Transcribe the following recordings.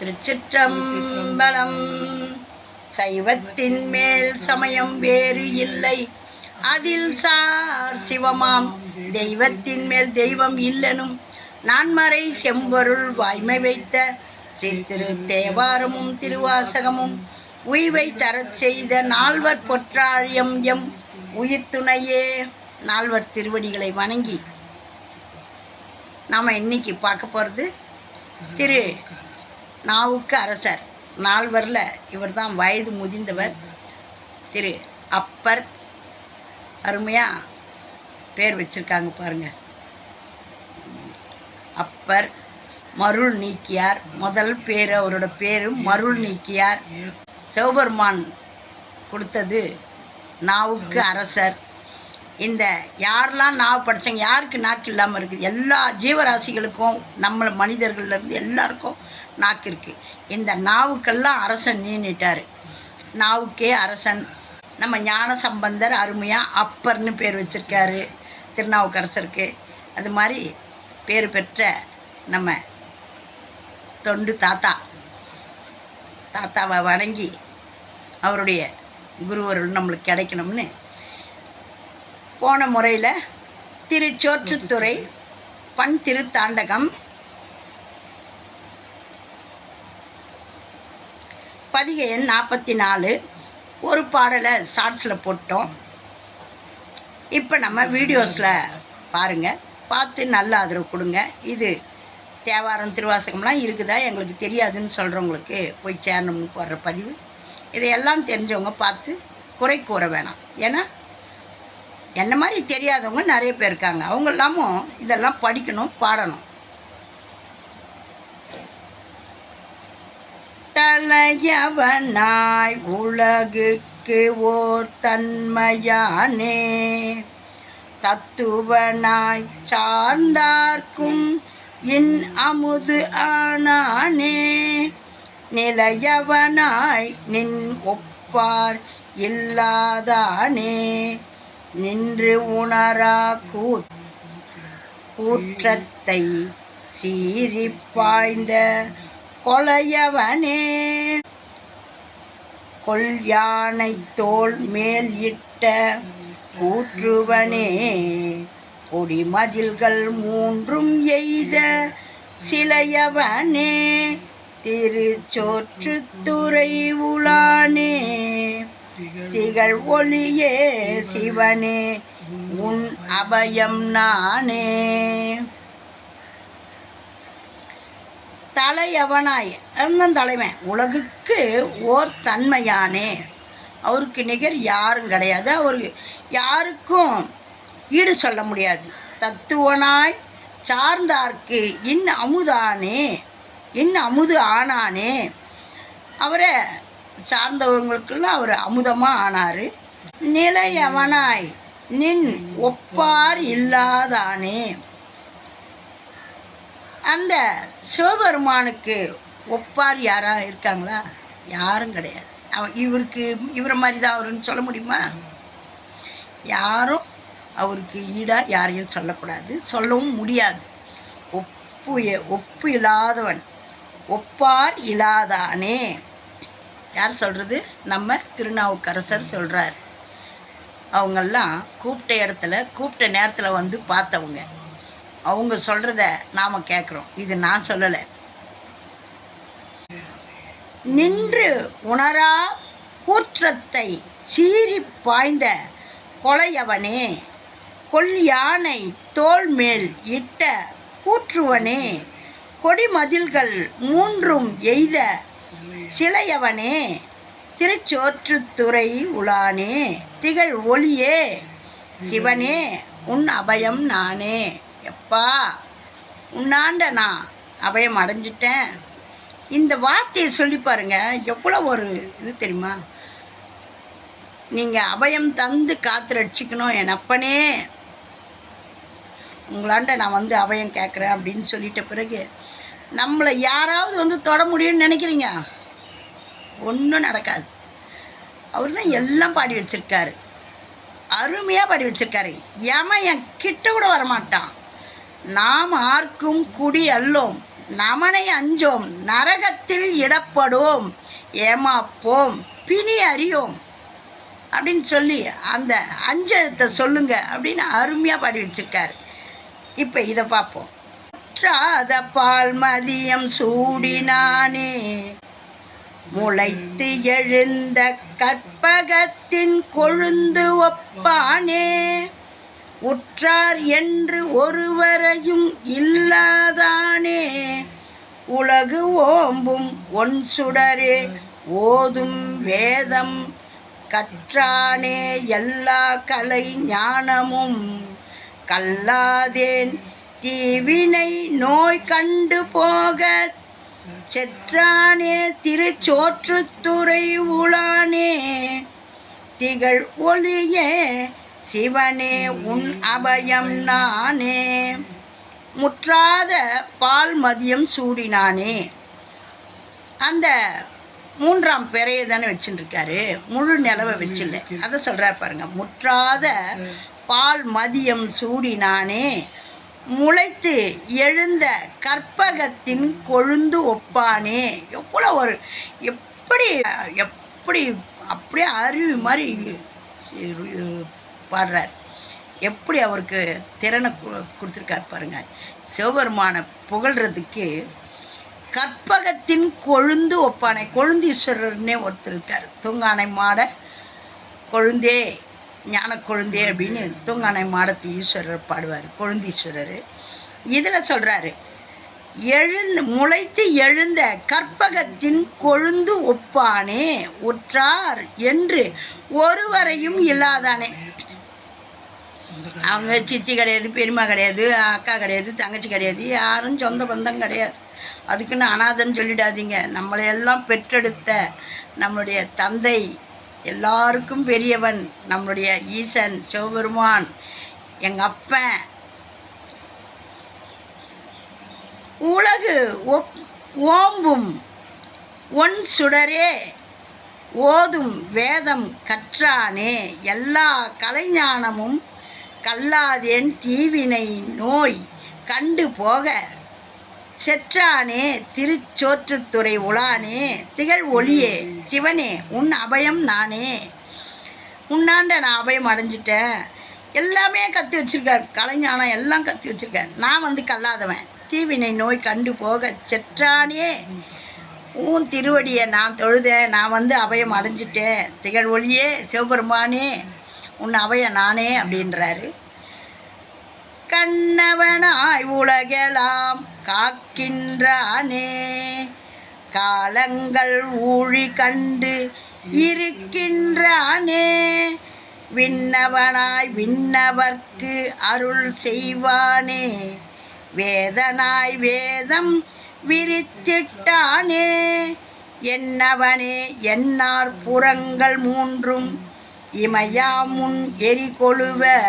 திருச்சிற்றம்பலம். சைவத்தின் மேல் சமயம் வேறு இல்லை. அதில் சார் சிவமாம். தெய்வத்தின் மேல் தெய்வம் இல்லனும். நான்மறை செம்பொருள் வாய்மை வைத்த சித்திரு தேவாரமும் திருவாசகமும் உய்வை தரச் செய்த நால்வர் பொற்றாரியம் எம் உயிர் துணையே நால்வர் திருவடிகளை வணங்கி நாம் இன்னைக்கு பார்க்க போகிறது திரு நாவுக்கு அரசர். நால்வரில் இவர் தான் வயது முதிர்ந்தவர் திரு அப்பர் அருமையாக பேர் வச்சிருக்காங்க பாருங்க. அப்பர் மருள் நீக்கியார். முதல் பேர் அவரோட பேர் மருள் நீக்கியார். சிவபெருமான் கொடுத்தது நாவுக்கு அரசர். இந்த யாரெல்லாம் நாவு படித்தவங்க யாருக்கு நாக்கு இல்லாமல் இருக்குது? எல்லா ஜீவராசிகளுக்கும் நம்மளை மனிதர்கள்லேருந்து எல்லாருக்கும் நாக்கு இருக்குது இந்த நாவுக்கெல்லாம் அரசன் நீனிட்டார் நாவுக்கே அரசன். நம்ம ஞான சம்பந்தர் அருமையாக அப்பர்னு பேர் வச்சுருக்காரு திருநாவுக்கரசருக்கு. அது மாதிரி பேர் பெற்ற நம்ம தொண்டு தாத்தா. தாத்தாவை வணங்கி அவருடைய குருவருள் நம்மளுக்கு கிடைக்கணும்னு போன முறையில் திருச்சோற்றுத்துறை பண் திருத்தாண்டகம் பதிகை எண் நாற்பத்தி நாலு ஒரு பாடலை ஷார்ட்ஸில் போட்டோம். இப்போ நம்ம வீடியோஸில் பாருங்கள் பார்த்து நல்ல ஆதரவு கொடுங்க. இது தேவாரம் திருவாசகம்லாம் இருக்குதா? எங்களுக்கு தெரியாதுன்னு சொல்கிறவங்களுக்கு போய் சேரணும்னு போடுற பதிவு. இதையெல்லாம் தெரிஞ்சவங்க பார்த்து குறை கூற வேணாம். ஏன்னா என்ன மாதிரி தெரியாதவங்க நிறைய பேர் இருக்காங்க. அவங்க எல்லாமும் இதெல்லாம் படிக்கணும் பாடணும். தலையவனாய் உலகுக்கு ஓர் தன்மையானே. தத்துவனாய் சார்ந்தார்க்கும் இன் அமுது ஆனானே. நிலையவனாய் நின் ஒப்பார் இல்லாதானே. நின்று உணரா கூத் கூற்றத்தை சீறிப்பாய்ந்த கொலையவனே. கொல் யானை தோல் மேல் இட்ட கூற்றுவனே கொடிமதில்கள் மூன்றும் எய்த சிலையவனே. திருச்சோற்றுத்துறை உளானே திகழ் ஒளியே சிவனே உன் அபயம் நானே. தலையவனாய் அண்ணன் தலைவன் உலகுக்கு ஓர் தன்மையானே. அவருக்கு நிகர் யாரும் கிடையாது. அவரு யாருக்கும் ஈடு சொல்ல முடியாது. தத்துவனாய் சார்ந்தார்க்கு இன் அமுதானே. இன் அமுது ஆனானே. அவரை சார்ந்தவங்களுக்கெல்லாம் அவர் அமுதமாக ஆனார். நிலையவனாய் நின் ஒப்பார் இல்லாதானே. அந்த சிவபெருமானுக்கு ஒப்பார் யாராக இருக்காங்களா? யாரும் கிடையாது. அவன் இவருக்கு இவரை மாதிரி தான் அவருன்னு சொல்ல முடியுமா? யாரும் அவருக்கு ஈடாக யாரையும் சொல்லக்கூடாது. சொல்லவும் முடியாது. ஒப்பு ஒப்பு இல்லாதவன் ஒப்பார் இல்லாதானே? யார் சொல்கிறது நம்ம திருநாவுக்கரசர் சொல்கிறார் அவங்கெல்லாம் கூப்பிட்ட இடத்துல கூப்பிட்ட நேரத்தில் வந்து பார்த்தவங்க. அவங்க சொல்கிறத நாம் கேட்குறோம் இது நான் சொல்லலை. நின்று உணரா கூற்றத்தை சீறி பாய்ந்த கொலையவனே கொல் யானை தோல் மேல் இட்ட கூற்றுவனே கொடிமதில்கள் மூன்றும் எய்த சிலையவனே திருச்சோற்றுத்துறை உலானே திகழ் ஒளியே சிவனே உன் அபயம் நானே. எப்பா உன்னாண்ட நான் அபயம் அடைஞ்சிட்டேன். இந்த வார்த்தையை சொல்லி பாருங்க எவ்வளோ ஒரு இது தெரியுமா? நீங்கள் அபயம் தந்து காத்து ரட்சிக்கணும் என் அப்பனே. உங்களாண்ட நான் வந்து அபயம் கேட்குறேன் அப்படின்னு சொல்லிட்ட பிறகு நம்மளை யாராவது வந்து தொட முடியும்னு நினைக்கிறீங்க? ஒன்றும் நடக்காது. அவர் தான் எல்லாம் பாடி வச்சுருக்காரு. அருமையாக பாடி வச்சுருக்காரு. ஏமா என் கிட்ட கூட வரமாட்டான். நாம் ஆர்க்கும் குடி அல்லோம் நமனை அஞ்சோம் நரகத்தில் இடப்படும் ஏமாப்போம் பிணி அறியோம். அப்படின்னு சொல்லி அந்த அஞ்செழுத்தை சொல்லுங்க அப்படின்னு அருமையாக பாடி வச்சிருக்காரு. இப்போ இதை பார்ப்போம். முற்றாத பால் மதியம் சூடினானே முளைத்து எழுந்த கற்பகத்தின் கொழுந்து ஒப்பானே. உற்றார் என்று ஒருவரையும் இல்லாதானே? உலகு ஓம்பும் ஒன் சுடரே ஓதும் வேதம் கற்றானே. எல்லா கலை ஞானமும் கல்லாதேன். தீவினை நோய் கண்டு போக செற்றானே. திருச்சோற்றுத்துறை உளானே திகழ் ஒளியே சிவனே உன் அபயம் நானே. முற்றாத பால் மதியம் சூடினானே. அந்த மூன்றாம் பிறையை தானே வச்சுருக்காரு முழு நிலவை வச்சில்ல. அதை சொல்கிறார் பாருங்க. முற்றாத பால் மதியம் சூடினானே. முளைத்து எழுந்த கற்பகத்தின் கொழுந்து ஒப்பானே. எவ்வளோ ஒரு எப்படி எப்படி அப்படியே அருவி மாதிரி பாடுறார். எப்படி அவருக்கு திறனை கு- கொடுத்துருக்காரு பாருங்க. சிவபெருமானை புகழ்றதுக்கு கற்பகத்தின் கொழுந்து ஒப்பானை கொழுந்தீஸ்வரர்னே ஒருத்தர் இருக்கார். தூங்கானை மாட கொழுந்தே ஞான கொழுந்தே அப்படின்னு தூங்கானை மாடத்து ஈஸ்வரர் பாடுவார் கொழுந்தீஸ்வரர். இதில் சொல்கிறாரு எழுந்து முளைத்து எழுந்த கற்பகத்தின் கொழுந்து ஒப்பானே உற்றார் என்று ஒருவரையும் இல்லாதானே? அவங்க சித்தி கிடையாது பெரியம்மா கிடையாது அக்கா கிடையாது தங்கச்சி கிடையாது யாரும் சொந்த பந்தம் கிடையாது. அதுக்குன்னு அனாதன்னு சொல்லிடாதீங்க. நம்மளை எல்லாம் பெற்றெடுத்த நம்மளுடைய தந்தை எல்லாருக்கும் பெரியவன் நம்மளுடைய ஈசன் சிவபெருமான் எங்கள் அப்பன் உலகு ஒப் ஓம்பும் ஒன் சுடரே ஓதும் வேதம் கற்றானே எல்லா கலைஞானமும் கல்லாதேன் தீவினை நோய் கண்டு போக. செற்றானே திருச்சோற்றுத்துறை உலானே திகழ் ஒளியே சிவனே உன் அபயம் நானே. உன்னாண்ட நான் அபயம் அடைஞ்சிட்டேன் எல்லாமே கத்தி வச்சிருக்கார். கலைஞானம் எல்லாம் கத்தி வச்சிருக்கேன் நான் வந்து கல்லாதவன். தீவினை நோய் கண்டு போக. செற்றானே உன் திருவடியை நான் தொழுதேன். நான் வந்து அபயம் அடைஞ்சிட்டேன். திகழ் ஒளியே சிவபெருமானே. உன் அவைய நானே அப்படின்றாரு. கண்ணவனாய் உலகெல்லாம் காக்கின்றானே காலங்கள் ஊழி கண்டு இருக்கின்றானே விண்ணவனாய் விண்ணவர்க்கு அருள் செய்வானே வேதனாய் வேதம் விரித்திட்டானே என்னவனே என்னார் புறங்கள் மூன்றும் இமயாமுன் எரி கொழுவ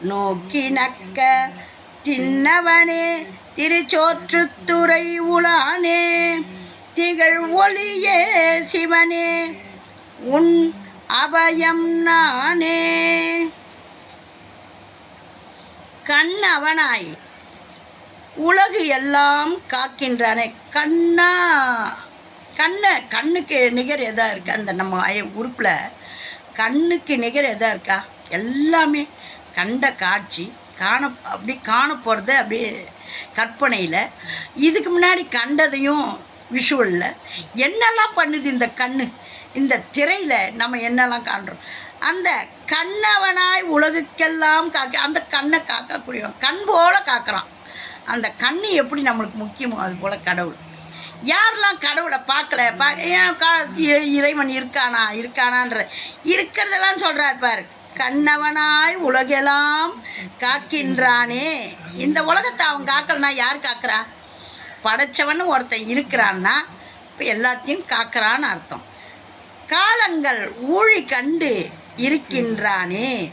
நோக்கி நக்க தின்னவனே திருச்சோற்றுத்துறை உளானே திகழ் ஒளியே சிவனே உன் அபயம் நானே. கண்ணவனாய் உலகு எல்லாம் காக்கின்றானே கண்ணா. கண்ணை கண்ணுக்கு நிகர் எதா இருக்கு? அந்த நம்ம உறுப்பில் கண்ணுக்கு நிகர் எதாக இருக்கா? எல்லாமே கண்ட காட்சி. காண அப்படி காண போகிறத அப்படியே கற்பனையில். இதுக்கு முன்னாடி கண்டதையும் விஷுவலில் என்னெல்லாம் பண்ணுது இந்த கண்ணு? இந்த திரையில் நம்ம என்னெல்லாம் காண்றோம்? அந்த கண்ணவனாய் உலகுக்கெல்லாம் காக்க அந்த கண்ணை காக்கக்கூடியவன். கண் போல் காக்கிறான். அந்த கண்ணு எப்படி நம்மளுக்கு முக்கியமோ அது போல் கடவுள். யாரெல்லாம் கடவுளை பார்க்கல பார்க்க ஏன் கா இறைவன் இருக்கானா இருக்கானான்ற இருக்கிறதெல்லாம் சொல்கிறார் பாரு. கண்ணவனாய் உலகெல்லாம் காக்கின்றானே. இந்த உலகத்தை அவன் காக்கலனா யார் காக்கிறா? படைச்சவன் ஒருத்தன் இருக்கிறான்னா இப்போ எல்லாத்தையும் காக்கிறான்னு அர்த்தம். காலங்கள் ஊழி கண்டு இருக்கின்றானே.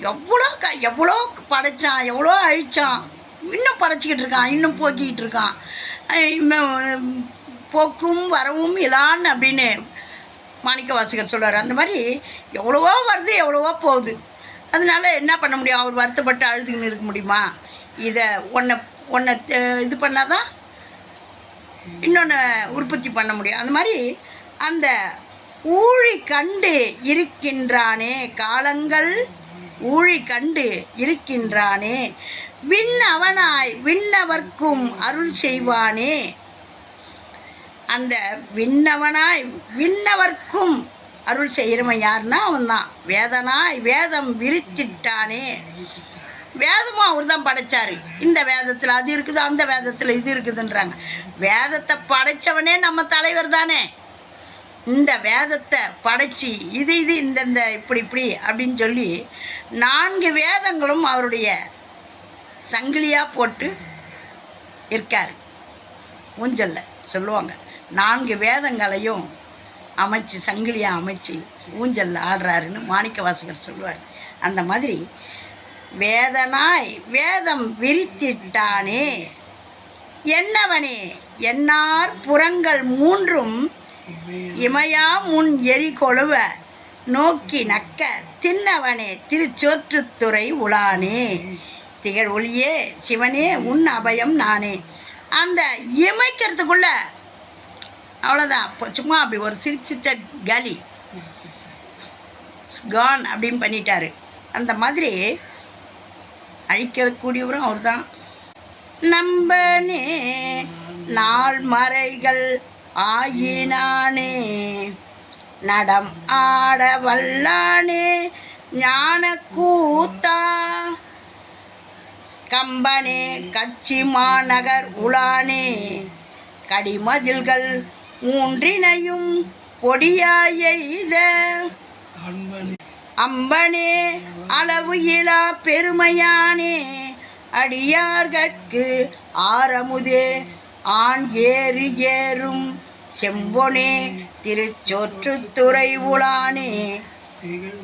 எவ்வளோ க எவ்வளோ படைச்சான் எவ்வளோ அழிச்சான். இன்னும் படைச்சிக்கிட்டு இருக்கான் இன்னும் போக்கிக்கிட்டு இருக்கான். போக்கும் வரவும் இலான் அப்படின்னு மாணிக்க வாசகர் சொல்றார் அந்த மாதிரி எவ்வளவோ வருது எவ்வளவோ போகுது. அதனால என்ன பண்ண முடியும்? அவர் வருத்தப்பட்டு அழுதுகின்னு இருக்க முடியுமா? இதை ஒன்றை ஒன்றை இது பண்ணாதான் இன்னொன்று உற்பத்தி பண்ண முடியும். அந்த மாதிரி அந்த ஊழி கண்டு இருக்கின்றானே காலங்கள் ஊழி கண்டு இருக்கின்றானே விண்ணவனாய் விண்ணவர்க்கும் அருள் செய்வானே. அந்த விண்ணவனாய் விண்ணவர்க்கும் அருள் செய்கிறவன் யாருன்னா அவன் தான் வேதனாய் வேதம் விரித்திட்டானே. வேதமும் அவர் தான் படைச்சாரு. இந்த வேதத்தில் அது இருக்குது அந்த வேதத்தில் இது இருக்குதுன்றாங்க. வேதத்தை படைச்சவனே நம்ம தலைவர் தானே. இந்த வேதத்தை படைச்சி இது இது இந்தந்த இப்படி இப்படி அப்படின்னு சொல்லி நான்கு வேதங்களும் அவருடைய சங்கிலியாக போட்டு இருக்கார். ஊஞ்சல்ல சொல்லுவாங்க. நான்கு வேதங்களையும் அமைச்சு சங்கிலியாக அமைச்சு ஊஞ்சல்ல ஆடுறாருன்னு மாணிக்க வாசகர் சொல்லுவார். அந்த மாதிரி வேதனாய் வேதம் விரித்திட்டானே என்னவனே? என்னார் புறங்கள் மூன்றும் இமையா முன் எரி கொழுவ நோக்கி நக்க தின்னவனே திருச்சோற்றுத்துறை உலானே. திகழ் ஒளியே சிவனே உன் அபயம் நானே. அந்த இமைக்கிறதுக்குள்ள அவ்வளோதான் இப்போ சும்மா அப்படி ஒரு சிரிச்சிட்ட கலி. கான் அப்படின்னு பண்ணிட்டாரு. அந்த மாதிரி அழிக்கக்கூடியவரும் அவர் தான் நம்பனே நாள் மறைகள் ஆயினானே நடம் ஆட வல்லானே ஞான கூத்தா கம்பனே கச்சி மாநகர் உலானே. கடிமதில்கள் மூன்றினையும் பொடியாயெய்த அம்பனே. அளவு இலா பெருமையானே. அடியார்கட்கு ஆரமுதே ஆண் ஏறு ஏறும் செம்பொனே திருச்சோற்றுத்துறை உளானே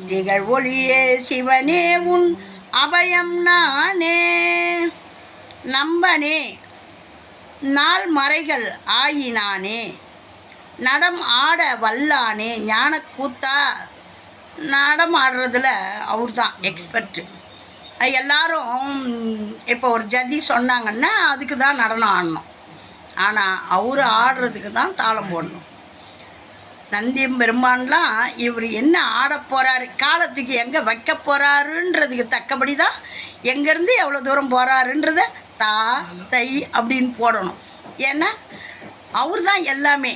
திகழ் ஒளியே சிவனே உன் அபயம் நானே. நம்பனே. நாள் மறைகள் ஆயினானே. நடம் ஆட வல்லானே. ஞான கூத்தா நடம் ஆடுறதுல அவர் தான் எக்ஸ்பர்ட்டு எல்லாரும் இப்போ ஒரு ஜதி சொன்னாங்கன்னா அதுக்கு தான் நடனம் ஆடணும். ஆனால் அவர் ஆடுறதுக்கு தான் தாளம் போடணும். நந்தியம் பெருமான்லாம் இவர் என்ன ஆட போகிறாரு காலத்துக்கு எங்கே வைக்க போகிறாருன்றதுக்கு தக்கபடி தான் எங்கேருந்து எவ்வளோ தூரம் போகிறாருன்றத தா தை அப்படின்னு போடணும். ஏன்னா அவர் தான் எல்லாமே.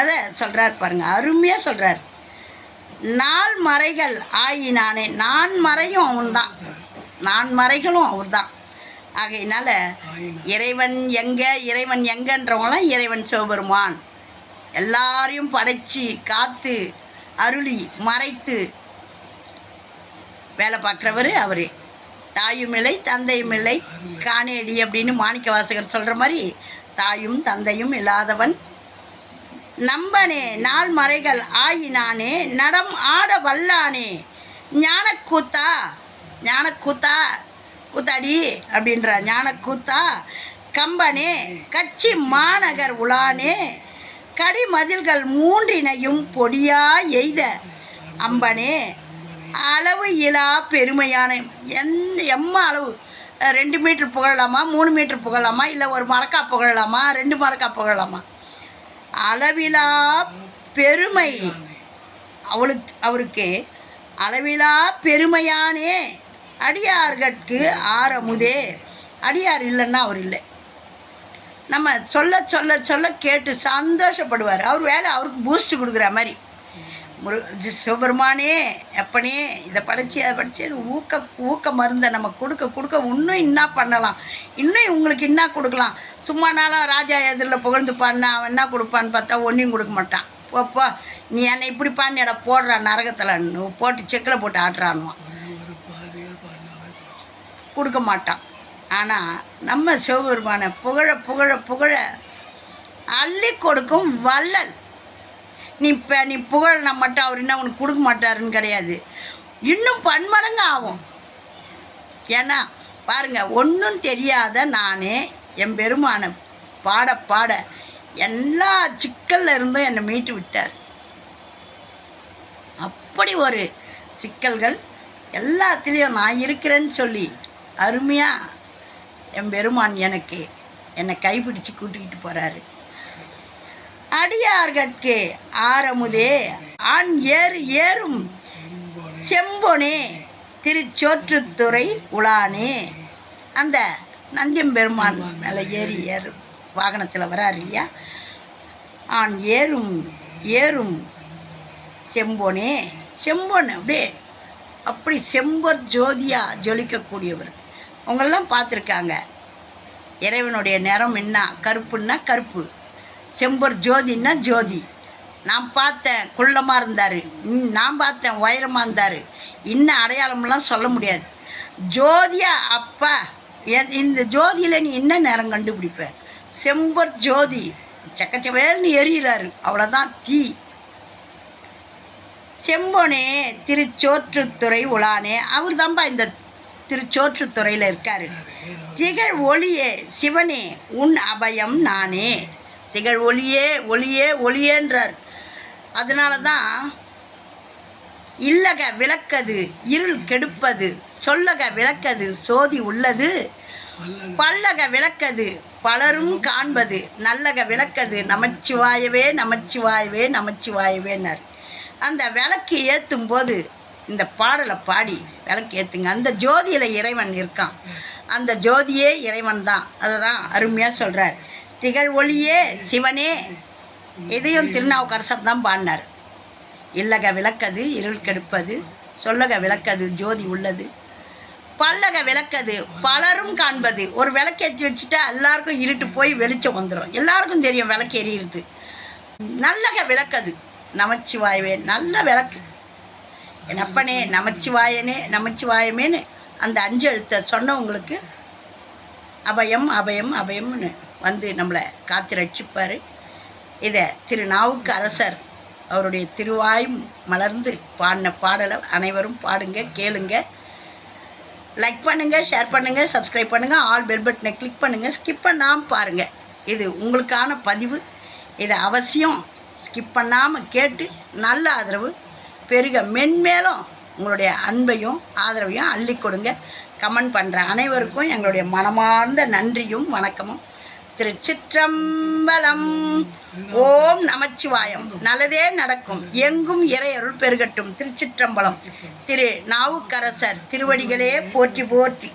அதை சொல்கிறார் பாருங்க அருமையாக சொல்கிறார் நாள் மறைகள் ஆயினானே நான் மறையும் அவன்தான். நான் மறைகளும் அவர்தான். ஆகையினால இறைவன் எங்க இறைவன் எங்கன்றவங்களாம் இறைவன் சிவபெருமான். எல்லாரையும் படைச்சி காத்து அருளி மறைத்து வேலை பார்க்குறவர் அவர். தாயும் இல்லை தந்தையும் இல்லை. காணேடி அப்படின்னு மாணிக்க வாசகர் சொல்கிற மாதிரி தாயும் தந்தையும் இல்லாதவன். நம்பனே நாள் மறைகள் ஆயினானே நடம் ஆட வல்லானே. ஞானக்கூத்தா ஞானக்கூத்தா கூத்தாடி அப்படின்ற ஞானக்கூத்தா. கம்பனே கட்சி மாநகர் உலானே. கடிமதில்கள் மூன்றினையும் பொடியா எய்த. அம்பனே அளவு இலா பெருமையான. எந் எம்ம அளவு? ரெண்டு மீட்டர் புகழலாமா? மூணு மீட்ரு புகழலாமா? இல்லை ஒரு மரக்கா புகழலாமா? ரெண்டு மரக்கா புகழலாமா? அளவிலா பெருமை. அவளுக்கு அவருக்கு அளவிலா பெருமையானே. அடியார்கட்கு ஆரமுதே. அடியார் இல்லைன்னா அவர் இல்லை. நம்ம சொல்ல சொல்ல சொல்ல கேட்டு சந்தோஷப்படுவார். அவர் வேலை அவருக்கு பூஸ்ட் கொடுக்குற மாதிரி. முரு சிவபெருமானே எப்பனே இதை படிச்சு அதை படிச்சு ஊக்க ஊக்க மருந்தை நம்ம கொடுக்க கொடுக்க இன்னும் என்ன பண்ணலாம். இன்னும் உங்களுக்கு இன்னா கொடுக்கலாம். சும்மா நாளாக ராஜா எதிரில் புகழ்ந்து பாடினா அவன் என்ன கொடுப்பான்னு பார்த்தா ஒன்றையும் கொடுக்க மாட்டான். போப்பா நீ என்னை இப்படி பாடினடா போடுறா நரகத்தில். போட்டு செக்கில் போட்டு ஆட்டுறானுவான் கொடுக்க மாட்டான். ஆனால் நம்ம சிவபெருமானை புகழ புகழ புகழ அள்ளி கொடுக்கும் வள்ளல். நீ இப்போ நீ புகழ்னா மட்டும் அவர் என்ன உனக்கு கொடுக்க மாட்டாருன்னு கிடையாது. இன்னும் பன்மடங்கு ஆகும். ஏன்னா பாருங்கள் ஒன்றும் தெரியாத நானே என் பெருமானை பாட பாட எல்லா சிக்கல்ல இருந்தும் என்னை மீட்டு விட்டார். அப்படி ஒரு சிக்கல்கள் எல்லாத்துலேயும் நான் இருக்கிறேன்னு சொல்லி அருமையாக என் பெருமான் எனக்கு என்னை கைப்பிடிச்சு கூட்டிக்கிட்டு போகிறாரு அடியார்கட்கே ஆரமுதே ஆண் ஏறு ஏறும் செம்பொனே திருச்சோற்றுத்துறை உலானே. அந்த நந்தியம்பெருமான் மேலே ஏறி ஏறும் வாகனத்தில் வராரு இல்லையா? ஆண் ஏறும் ஏறும் செம்பொனே செம்பொன் அப்படியே அப்படி செம்பர் ஜோதியாக ஜொலிக்கக்கூடியவர். அவங்கெல்லாம் பார்த்துருக்காங்க. இறைவனுடைய நிறம் என்ன? கருப்புன்னா கருப்பு. செம்பர் ஜோதின்னா ஜோதி. நான் பார்த்தேன் குள்ளமாக இருந்தார். நான் பார்த்தேன் உயரமாக இருந்தார். இன்னும் அடையாளம்லாம் சொல்ல முடியாது. ஜோதியா அப்பா எ- இந்த ஜோதியில் நீ என்ன நேரம் கண்டுபிடிப்ப? செம்பர் ஜோதி. சக்கச்சவேல்னு எரியிறாரு. அவ்வளோதான் தீ. செம்பொனே திருச்சோற்றுத்துறை உலானே. அவர் தான்ப்பா இந்த திருச்சோற்றுத்துறையில் இருக்காரு. திகழ் ஒளியே சிவனே உன் அபயம் நானே. திகழ் ஒளியே ஒளியே ஒளியேன்றார். அதனால தான் இல்லக விளக்கது இருள் கெடுப்பது சொல்லக விளக்கது சோதி உள்ளது. பல்லக விளக்கது பலரும் காண்பது நல்லக விளக்கது நமச்சிவாயவே நமச்சிவாயவே நமச்சிவாயவேனர் அந்த விளக்கு ஏற்றும் போது இந்த பாடலை பாடி விளக்கு ஏற்றுங்க அந்த ஜோதியில் இறைவன் இருக்கான். அந்த ஜோதியே இறைவன் தான். அதை தான் அருமையாக சொல்கிறார் திகழ் ஒளியே சிவனே. இதையும் திருநாவுக்கரசர் தான் பாடினார். இல்லக விளக்கது இருள் கெடுப்பது சொல்லக விளக்கது ஜோதி உள்ளது. பல்லக விளக்கது பலரும் காண்பது. ஒரு விளக்கேற்றி வச்சுட்டா எல்லாருக்கும் இருட்டு போய் வெளிச்சம் வந்துடும் எல்லாருக்கும் தெரியும் விளக்கு எரியிறது. நல்லக விளக்கது. நமச்சிவாயவே நல்ல விளக்கு. என் அப்பனே நமச்சிவாயனே நமச்சிவாயமேன்னு அந்த அஞ்சு எழுத்தை சொன்னவங்களுக்கு அபயம் அபயம் அபயம்னு வந்து நம்மளை காத்து ரட்சிப்பார். இதை திருநாவுக்கு அரசர் அவருடைய திருவாயும் மலர்ந்து பாடின பாடலை அனைவரும் பாடுங்க கேளுங்க. லைக் பண்ணுங்கள் ஷேர் பண்ணுங்கள் சப்ஸ்கிரைப் பண்ணுங்கள் ஆல் பெல் பட்டனை கிளிக் பண்ணுங்கள் ஸ்கிப் பண்ணாமல் பாருங்கள் இது உங்களுக்கான பதிவு. இதை அவசியம் ஸ்கிப் பண்ணாமல் கேட்டு நல்ல ஆதரவு பெருக மென்மேலும் உங்களுடைய அன்பையும் ஆதரவையும் அள்ளி கொடுங்க. கமெண்ட் பண்ணுற அனைவருக்கும் எங்களுடைய மனமார்ந்த நன்றியும் வணக்கமும். திருச்சிற்றம்பலம். ஓம் நமச்சிவாயம். நல்லதே நடக்கும். எங்கும் இறையருள் பெருகட்டும். திருச்சிற்றம்பலம். திரு நாவுக்கரசர் திருவடிகளே போற்றி போற்றி.